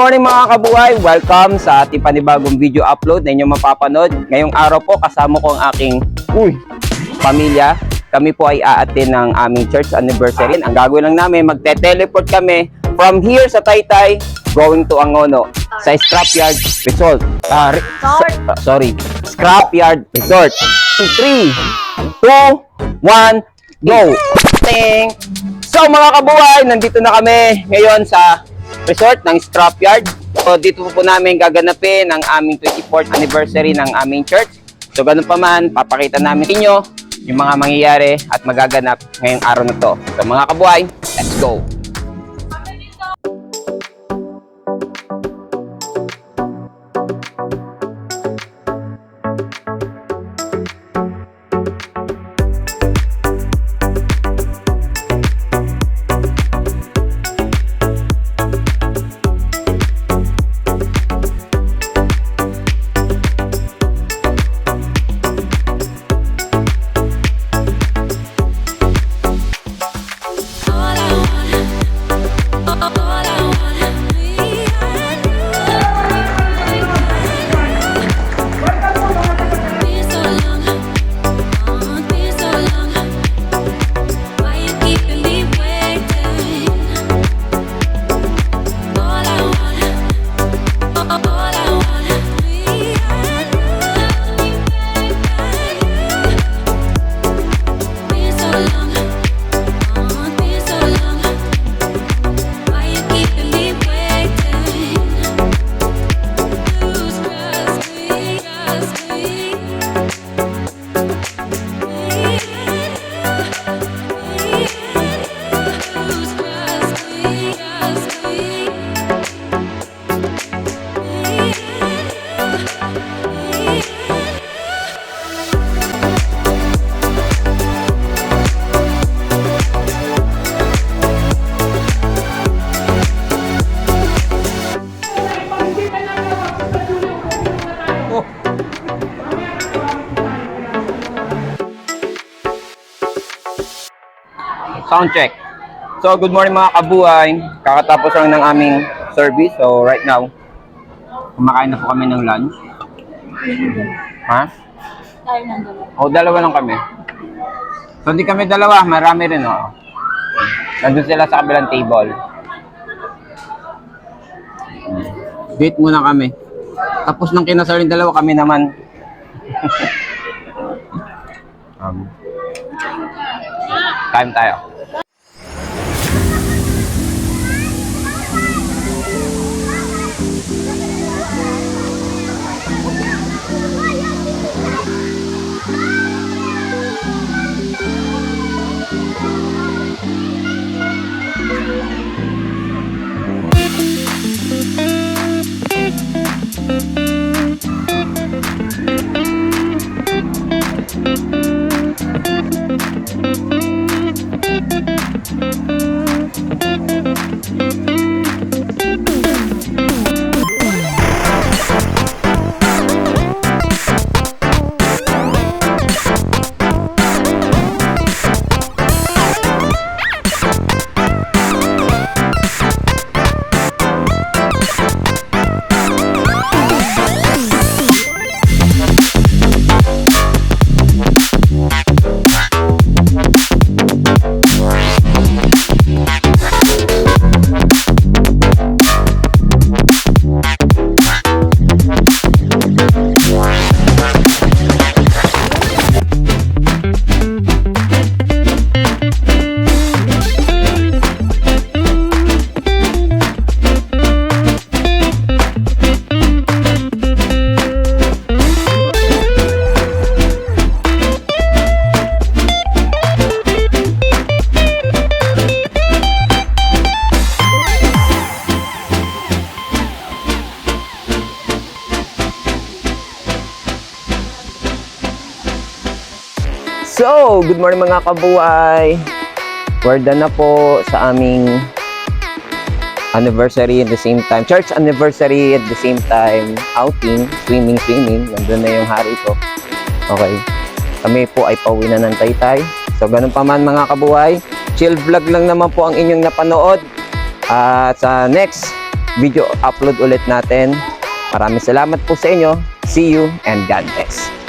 morning mga kabuhay! Welcome sa ating panibagong video upload na inyong mapapanood. Ngayong araw po kasama ko ang aking uy, pamilya. Kami po ay aatin ng aming church anniversary. Ang gagawin lang namin, magte-teleport kami from here sa Taytay going to Angono sa Scrapyard Resort. Ah, re- Resort. ah, sorry, Scrapyard Resort. 3, 2, 1, go! Ting! So mga kabuhay, nandito na kami ngayon sa resort ng Scrapyard. So dito po, po namin gaganapin ang aming 24th anniversary ng aming church. So ganun pa man, papakita namin inyo yung mga mangyayari at magaganap ngayong araw na to. So mga kabuhay, let's go! Sound check. So, good morning mga kabuhay. Kakatapos lang ng aming service. So, right now, kumakain na po kami ng lunch. Ha? Tayo ng dalawa. O, dalawa lang kami. So, hindi kami dalawa. Marami rin, oh. Nandun sila sa kabilang table. Wait muna kami. Tapos nung kinasal yung dalawa, kami naman. um, time tayo. So, good morning mga kabuhay. Done na po sa aming anniversary at the same time. Church anniversary at the same time. Outing, swimming, swimming. Nandun na yung hari ko. Okay. Kami po ay pauwi na ng taytay. So, ganun pa man mga kabuhay. Chill vlog lang naman po ang inyong napanood. At sa next video upload ulit natin. Maraming salamat po sa inyo. See you and God bless.